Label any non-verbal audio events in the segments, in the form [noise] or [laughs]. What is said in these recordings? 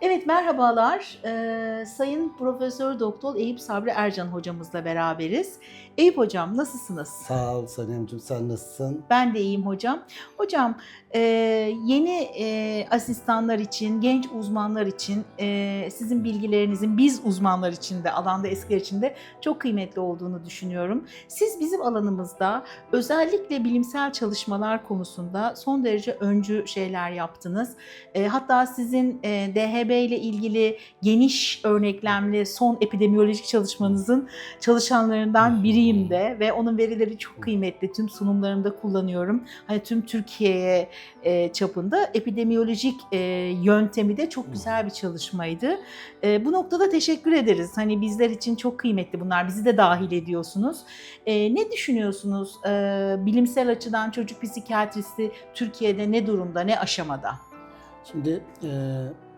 Evet merhabalar. Ee, Sayın Profesör Doktor Eyüp Sabri Ercan hocamızla beraberiz. Eyüp hocam nasılsınız? Sağ ol Sanemciğim sen nasılsın? Ben de iyiyim hocam. Hocam e, yeni e, asistanlar için, genç uzmanlar için e, sizin bilgilerinizin biz uzmanlar için de alanda eskiler için de çok kıymetli olduğunu düşünüyorum. Siz bizim alanımızda özellikle bilimsel çalışmalar konusunda son derece öncü şeyler yaptınız. E, hatta sizin e, DHB ile ilgili geniş örneklemli son epidemiyolojik çalışmanızın çalışanlarından biriyim de ve onun verileri çok kıymetli. Tüm sunumlarımda kullanıyorum. Hani tüm Türkiye'ye e, çapında epidemiyolojik e, yöntemi de çok güzel bir çalışmaydı. E, bu noktada teşekkür ederiz. Hani bizler için çok kıymetli bunlar. Bizi de dahil ediyorsunuz. E, ne düşünüyorsunuz? E, bilimsel açıdan çocuk psikiyatrisi Türkiye'de ne durumda, ne aşamada? Şimdi e,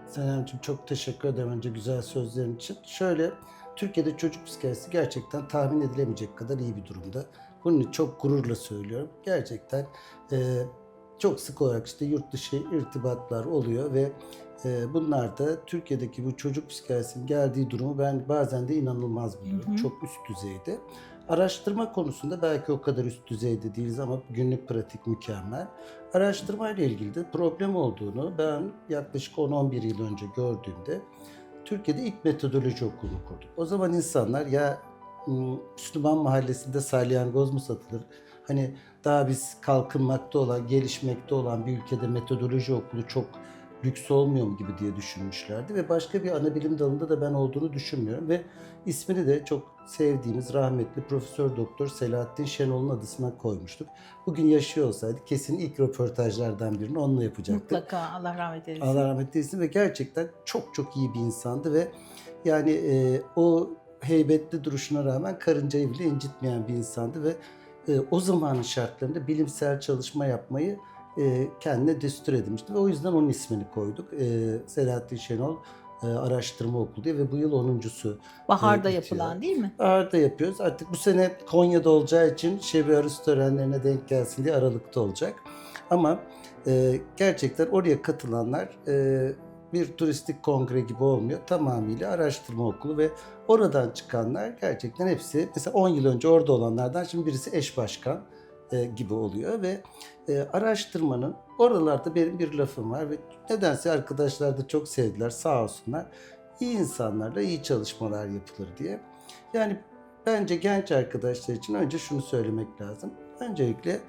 Sanemciğim çok teşekkür ederim önce güzel sözlerin için. Şöyle Türkiye'de çocuk psikiyatrisi gerçekten tahmin edilemeyecek kadar iyi bir durumda. Bunu çok gururla söylüyorum. Gerçekten e, çok sık olarak işte yurt dışı irtibatlar oluyor ve e, bunlar da Türkiye'deki bu çocuk psikiyatrisinin geldiği durumu ben bazen de inanılmaz buluyorum. Hı hı. Çok üst düzeyde. Araştırma konusunda belki o kadar üst düzeyde değiliz ama günlük pratik mükemmel. Araştırma ile ilgili de problem olduğunu ben yaklaşık 10-11 yıl önce gördüğümde Türkiye'de ilk metodoloji okulunu kurduk. O zaman insanlar ya ım, Müslüman mahallesinde salyangoz mu satılır? Hani daha biz kalkınmakta olan, gelişmekte olan bir ülkede metodoloji okulu çok lüks olmuyor mu gibi diye düşünmüşlerdi ve başka bir ana bilim dalında da ben olduğunu düşünmüyorum ve ismini de çok sevdiğimiz rahmetli Profesör Doktor Selahattin Şenol'un adısına koymuştuk. Bugün yaşıyor olsaydı kesin ilk röportajlardan birini onunla yapacaktık. Mutlaka Allah rahmet eylesin. Allah rahmet eylesin ve gerçekten çok çok iyi bir insandı ve yani e, o heybetli duruşuna rağmen karıncayı bile incitmeyen bir insandı ve e, o zamanın şartlarında bilimsel çalışma yapmayı e, kendine düstur edinmişti ve o yüzden onun ismini koyduk. E, Selahattin Şenol e, Araştırma Okulu diye ve bu yıl 10.sü. Baharda Evet, yapılan değil mi? Ağırda yapıyoruz. Artık bu sene Konya'da olacağı için Şebi Arus törenlerine denk gelsin diye Aralık'ta olacak. Ama e, gerçekten oraya katılanlar e, bir turistik kongre gibi olmuyor. Tamamıyla araştırma okulu ve oradan çıkanlar gerçekten hepsi mesela 10 yıl önce orada olanlardan şimdi birisi eş başkan e, gibi oluyor ve e, araştırmanın oralarda benim bir lafım var ve nedense arkadaşlar da çok sevdiler sağ olsunlar. İyi insanlarla iyi çalışmalar yapılır diye. Yani bence genç arkadaşlar için önce şunu söylemek lazım. Öncelikle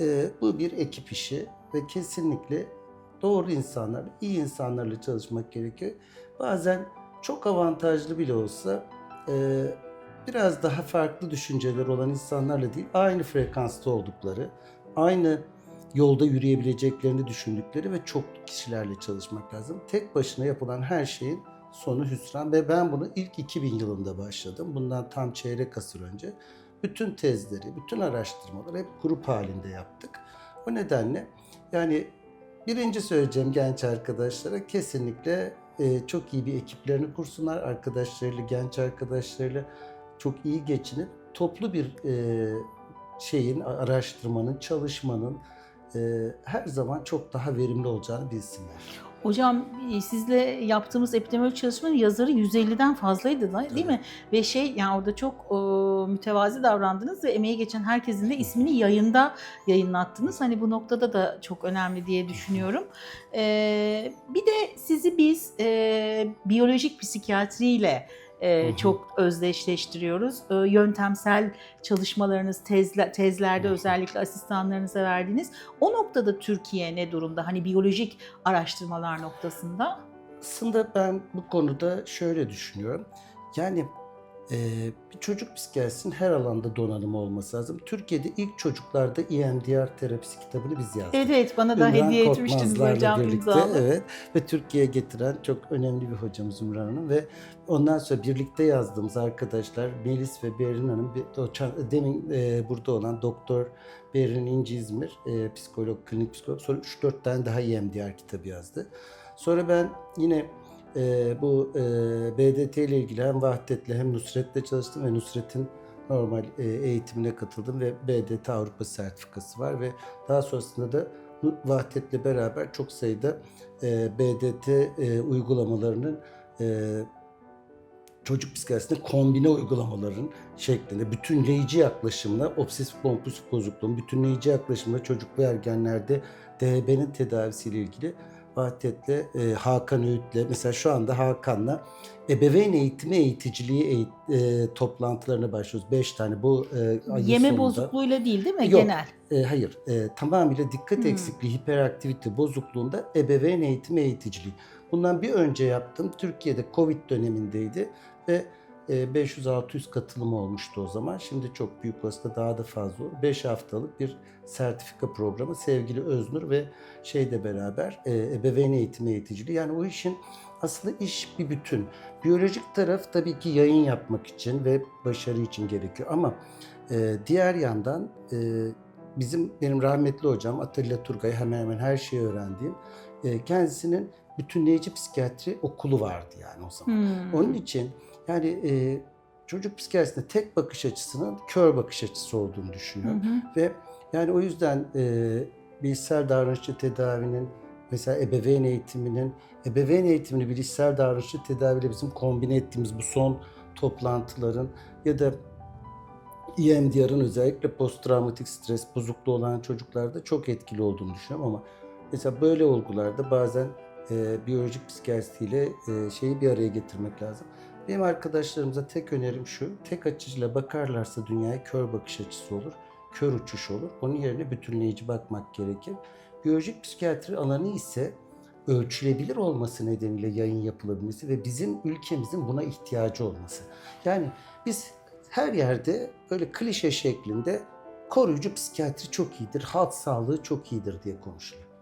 e, bu bir ekip işi ve kesinlikle doğru insanlarla, iyi insanlarla çalışmak gerekiyor. Bazen çok avantajlı bile olsa e, biraz daha farklı düşünceler olan insanlarla değil, aynı frekansta oldukları, aynı yolda yürüyebileceklerini düşündükleri ve çok kişilerle çalışmak lazım. Tek başına yapılan her şeyin sonu hüsran ve ben bunu ilk 2000 yılında başladım. Bundan tam çeyrek asır önce. Bütün tezleri, bütün araştırmaları hep grup halinde yaptık. O nedenle yani birinci söyleyeceğim genç arkadaşlara kesinlikle e, çok iyi bir ekiplerini kursunlar. Arkadaşlarıyla, genç arkadaşlarıyla çok iyi geçinip toplu bir e, şeyin, araştırmanın, çalışmanın e, her zaman çok daha verimli olacağını bilsinler. Hocam e, sizle yaptığımız epidemiolojik çalışmanın yazarı 150'den fazlaydı da, değil Evet. mi? Ve şey yani orada çok e, mütevazi davrandınız ve emeği geçen herkesin de ismini yayında yayınlattınız. Hani bu noktada da çok önemli diye düşünüyorum. E, bir de sizi biz e, biyolojik psikiyatriyle e, çok özdeşleştiriyoruz. E, yöntemsel çalışmalarınız, tezle, tezlerde özellikle asistanlarınıza verdiğiniz. O noktada Türkiye ne durumda? Hani biyolojik araştırmalar noktasında. Aslında ben bu konuda şöyle düşünüyorum. Yani e, bir çocuk psikiyatrisinin her alanda donanımı olması lazım. Türkiye'de ilk çocuklarda EMDR terapisi kitabını biz yazdık. Evet bana da Ümran hediye etmiştiniz hocam birlikte, imzalı. Evet ve Türkiye'ye getiren çok önemli bir hocamız Ümran Hanım ve ondan sonra birlikte yazdığımız arkadaşlar Melis ve Berin Hanım, doçan- demin e, burada olan Doktor Berin İnci İzmir, e, psikolog, klinik psikolog, sonra 3-4 tane daha EMDR kitabı yazdı. Sonra ben yine e, bu e, BDT ile ilgili hem Vahdet'le hem Nusret'le çalıştım ve Nusret'in normal e, eğitimine katıldım ve BDT Avrupa sertifikası var ve daha sonrasında da Vahdet'le beraber çok sayıda e, BDT e, uygulamalarının e, çocuk psikiyatrisinde kombine uygulamaların şeklinde bütünleyici yaklaşımla obsesif kompulsif bozukluğun bütünleyici yaklaşımla çocuk ve ergenlerde DHB'nin tedavisiyle ilgili Vahdet'le, e, Hakan Öğüt'le mesela şu anda Hakan'la ebeveyn eğitimi eğiticiliği eğit- e, toplantılarına başlıyoruz. Beş tane bu e, ayın Yeme sonunda. bozukluğuyla değil değil mi? Yok. Genel. E, hayır, e, tamamıyla dikkat Hmm. eksikliği, hiperaktivite bozukluğunda ebeveyn eğitimi eğiticiliği. Bundan bir önce yaptım. Türkiye'de Covid dönemindeydi ve 500-600 katılım olmuştu o zaman. Şimdi çok büyük olasılıkla daha da fazla olur. 5 haftalık bir sertifika programı sevgili Öznur ve şeyde beraber e, ebeveyn eğitimi eğiticiliği. Yani o işin aslında iş bir bütün. Biyolojik taraf tabii ki yayın yapmak için ve başarı için gerekiyor ama e, diğer yandan e, bizim benim rahmetli hocam Atilla Turgay hemen hemen her şeyi öğrendiğim e, kendisinin bütünleyici psikiyatri okulu vardı yani o zaman. Hmm. Onun için yani e, çocuk psikiyatrisinde tek bakış açısının kör bakış açısı olduğunu Hı düşünüyorum. hı. Ve yani o yüzden e, bilişsel davranışçı tedavinin mesela ebeveyn eğitiminin ebeveyn eğitimini bilişsel davranışçı tedaviyle bizim kombine ettiğimiz bu son toplantıların ya da EMDR'ın özellikle posttraumatik stres bozukluğu olan çocuklarda çok etkili olduğunu düşünüyorum ama mesela böyle olgularda bazen e, biyolojik psikiyatriyle e, şeyi bir araya getirmek lazım. Benim arkadaşlarımıza tek önerim şu, tek açıyla bakarlarsa dünyaya kör bakış açısı olur, kör uçuş olur. Onun yerine bütünleyici bakmak gerekir. Biyolojik psikiyatri alanı ise ölçülebilir olması nedeniyle yayın yapılabilmesi ve bizim ülkemizin buna ihtiyacı olması. Yani biz her yerde böyle klişe şeklinde koruyucu psikiyatri çok iyidir, halk sağlığı çok iyidir diye konuşuluyor.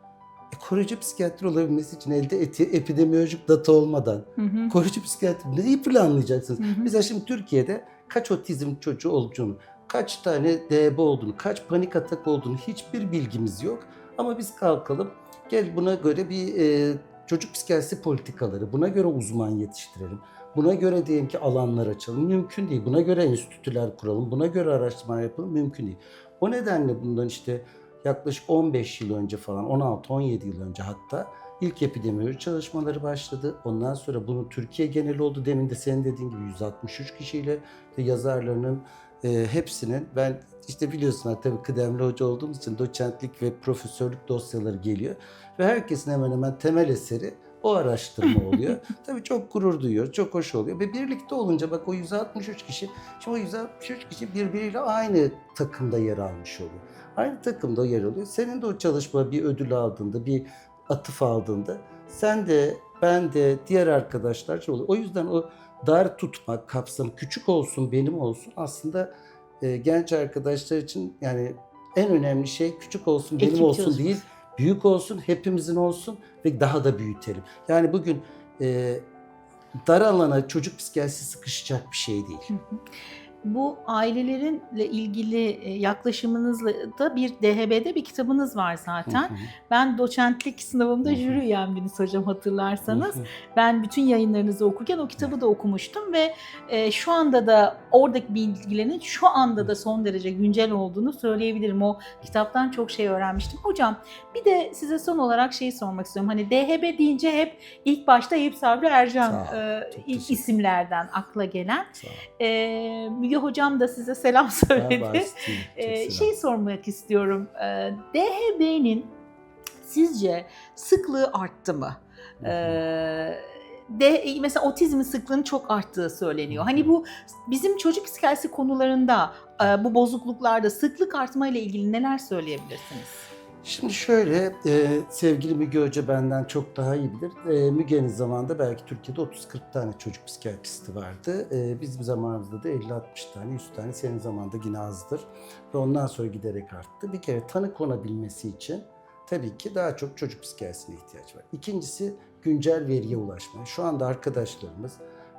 Koruyucu psikiyatri olabilmesi için elde eti, epidemiolojik data olmadan Hı hı. koruyucu psikiyatri neyi planlayacaksınız? Hı hı. Mesela şimdi Türkiye'de kaç otizm çocuğu olduğunu, kaç tane DB olduğunu, kaç panik atak olduğunu hiçbir bilgimiz yok. Ama biz kalkalım gel buna göre bir e, çocuk psikiyatrisi politikaları, buna göre uzman yetiştirelim. Buna göre diyelim ki alanlar açalım. Mümkün değil. Buna göre enstitüler kuralım. Buna göre araştırma yapalım. Mümkün değil. O nedenle bundan işte yaklaşık 15 yıl önce falan, 16-17 yıl önce hatta ilk epidemioloji çalışmaları başladı. Ondan sonra bunun Türkiye geneli oldu. Demin de senin dediğin gibi 163 kişiyle ve yazarlarının e, hepsinin ben işte biliyorsun tabii kıdemli hoca olduğumuz için doçentlik ve profesörlük dosyaları geliyor. Ve herkesin hemen hemen temel eseri o araştırma [laughs] oluyor. tabii çok gurur duyuyor, çok hoş oluyor. Ve birlikte olunca bak o 163 kişi, şimdi o 163 kişi birbiriyle aynı takımda yer almış oluyor. Aynı takımda yer alıyor. Senin de o çalışma bir ödül aldığında, bir atıf aldığında sen de ben de diğer arkadaşlar şey oluyor. O yüzden o dar tutmak, kapsam küçük olsun benim olsun aslında e, genç arkadaşlar için yani en önemli şey küçük olsun benim Ekip olsun çalışması. değil büyük olsun hepimizin olsun ve daha da büyütelim. Yani bugün e, dar alana çocuk psikiyatrisi sıkışacak bir şey değil. Bu ailelerinle ilgili e, yaklaşımınızla da bir DHB'de bir kitabınız var zaten. Hı hı. Ben doçentlik sınavımda Hı hı. jüri üyemdiniz hocam hatırlarsanız. Hı hı. Ben bütün yayınlarınızı okurken o kitabı da okumuştum ve e, şu anda da oradaki bilgilerin şu anda da son derece güncel olduğunu söyleyebilirim. O kitaptan çok şey öğrenmiştim. Hocam bir de size son olarak şeyi sormak istiyorum. Hani DHB deyince hep ilk başta Eyüp Sabri Ercan ol, e, ilk isimlerden akla gelen. E, Müge hocam da size selam [laughs] söyledi. Selam. şey sormak istiyorum. Ee, DHB'nin sizce sıklığı arttı mı? Hı hı. Ee, de mesela otizmin sıklığının çok arttığı söyleniyor. Hani bu bizim çocuk psikiyatrisi konularında e, bu bozukluklarda sıklık artma ile ilgili neler söyleyebilirsiniz? Şimdi şöyle, e, sevgili Müge Hoca benden çok daha iyi bilir. E, Müge'nin zamanında belki Türkiye'de 30-40 tane çocuk psikiyatristi vardı. E, bizim zamanımızda da 50-60 tane, 100 tane senin zamanında yine azdır. Ve ondan sonra giderek arttı. Bir kere tanı konabilmesi için tabii ki daha çok çocuk psikiyatrisine ihtiyaç var. İkincisi güncel veriye ulaşma. Şu anda arkadaşlarımız,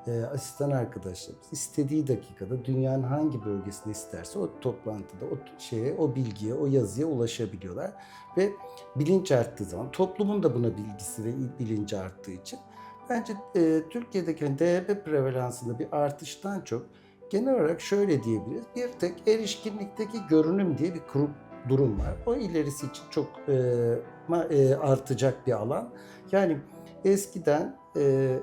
e, asistan arkadaşlarımız istediği dakikada dünyanın hangi bölgesinde isterse o toplantıda o şeye, o bilgiye, o yazıya ulaşabiliyorlar ve bilinç arttığı zaman toplumun da buna bilgisi ve bilinci arttığı için bence e, Türkiye'deki hani DHB prevalansında bir artıştan çok genel olarak şöyle diyebiliriz. Bir tek erişkinlikteki görünüm diye bir grup durum var. O ilerisi için çok e, e, artacak bir alan. Yani eskiden e,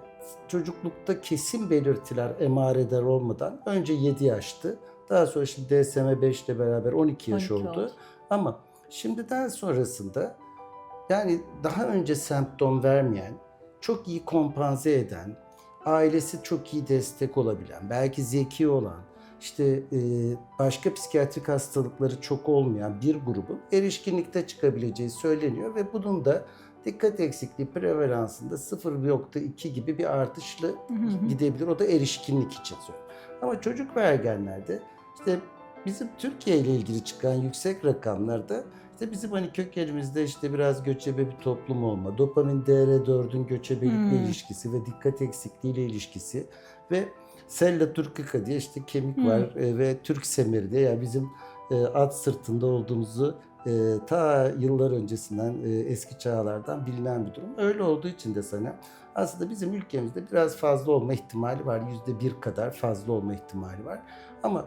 çocuklukta kesin belirtiler emareler olmadan önce 7 yaştı. Daha sonra şimdi DSM 5 ile beraber 12 yaş 12 oldu. oldu. Ama şimdiden sonrasında yani daha önce semptom vermeyen, çok iyi kompanze eden, ailesi çok iyi destek olabilen, belki zeki olan, işte e, başka psikiyatrik hastalıkları çok olmayan bir grubun erişkinlikte çıkabileceği söyleniyor ve bunun da dikkat eksikliği prevalansında 0.2 gibi bir artışla Hı hı. gidebilir. O da erişkinlik için söylüyorum. Ama çocuk ve ergenlerde işte bizim Türkiye ile ilgili çıkan yüksek rakamlarda işte bizim hani kökenimizde işte biraz göçebe bir toplum olma, dopamin DR4'ün göçebelikle Hmm. ilişkisi ve dikkat eksikliğiyle ilişkisi ve Sella turcica diye işte kemik Hmm. var e, ve Türk semeri diye yani bizim e, at sırtında olduğumuzu e, ta yıllar öncesinden e, eski çağlardan bilinen bir durum. Öyle olduğu için de sana aslında bizim ülkemizde biraz fazla olma ihtimali var. Yüzde bir kadar fazla olma ihtimali var. Ama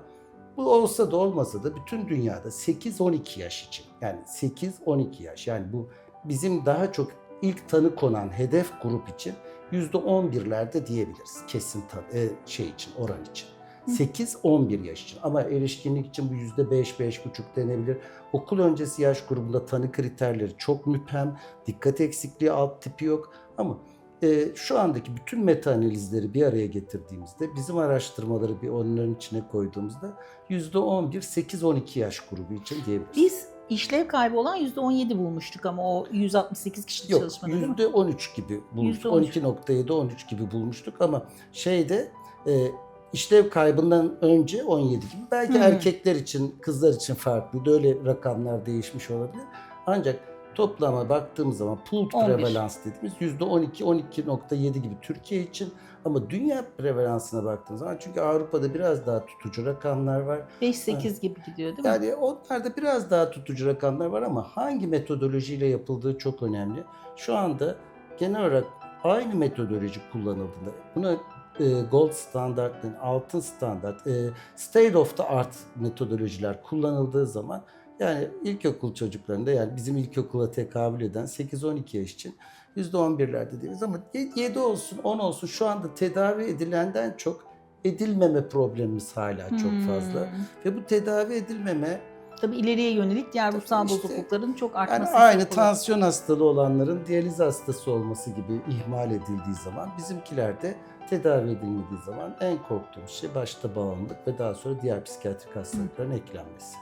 bu olsa da olmasa da bütün dünyada 8-12 yaş için yani 8-12 yaş yani bu bizim daha çok ilk tanı konan hedef grup için yüzde 11'lerde diyebiliriz kesin tanı, e, şey için oran için. 8-11 yaş için ama erişkinlik için bu yüzde 5-5,5 denebilir. Okul öncesi yaş grubunda tanı kriterleri çok müphem, dikkat eksikliği alt tipi yok ama e, şu andaki bütün meta analizleri bir araya getirdiğimizde bizim araştırmaları bir onların içine koyduğumuzda %11 8-12 yaş grubu için diyebiliriz. Biz işlev kaybı olan %17 bulmuştuk ama o 168 kişilik Yok çalışmada değil mi? yüzde 13 gibi bulmuştuk. %13. 12.7 13 gibi bulmuştuk ama şeyde e, işlev kaybından önce 17 gibi. Belki Hmm. erkekler için, kızlar için farklıydı. Öyle rakamlar değişmiş olabilir. Ancak toplama baktığımız zaman 11. prevalans dediğimiz yüzde 12 12.7 gibi Türkiye için ama dünya prevalansına baktığımız zaman çünkü Avrupa'da biraz daha tutucu rakamlar var. 5-8 gibi gidiyor değil mi? Yani onlarda biraz daha tutucu rakamlar var ama hangi metodolojiyle yapıldığı çok önemli. Şu anda genel olarak aynı metodoloji kullanıldığında buna e, gold standart, yani altın standart, e, state of the art metodolojiler kullanıldığı zaman yani ilkokul çocuklarında yani bizim ilkokula tekabül eden 8-12 yaş için %11'lerde değiliz ama 7 olsun 10 olsun şu anda tedavi edilenden çok edilmeme problemimiz hala çok fazla. Hmm. Ve bu tedavi edilmeme Tabii ileriye yönelik diğer ruhsal İşte, bozuklukların çok yani artması. aynı sebep olur. tansiyon hastalığı olanların diyaliz hastası olması gibi ihmal edildiği zaman bizimkilerde tedavi edilmediği zaman en korktuğum şey başta bağımlılık ve daha sonra diğer psikiyatrik hastalıkların eklenmesi.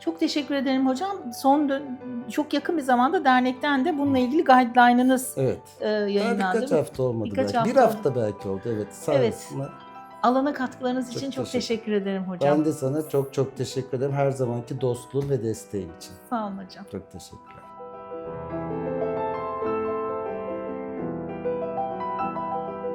Çok teşekkür ederim hocam. Son çok yakın bir zamanda dernekten de bununla ilgili guideline'ınız Evet. e, Daha yayınlandı. birkaç hafta olmadı Birkaç belki. bir hafta hafta belki oldu evet. Sağ Evet. olasın. Alana katkılarınız için Çok çok teşekkür- teşekkür ederim hocam. Ben de sana çok çok teşekkür ederim her zamanki dostluğun ve desteğin için. Sağ olun hocam. Çok teşekkürler.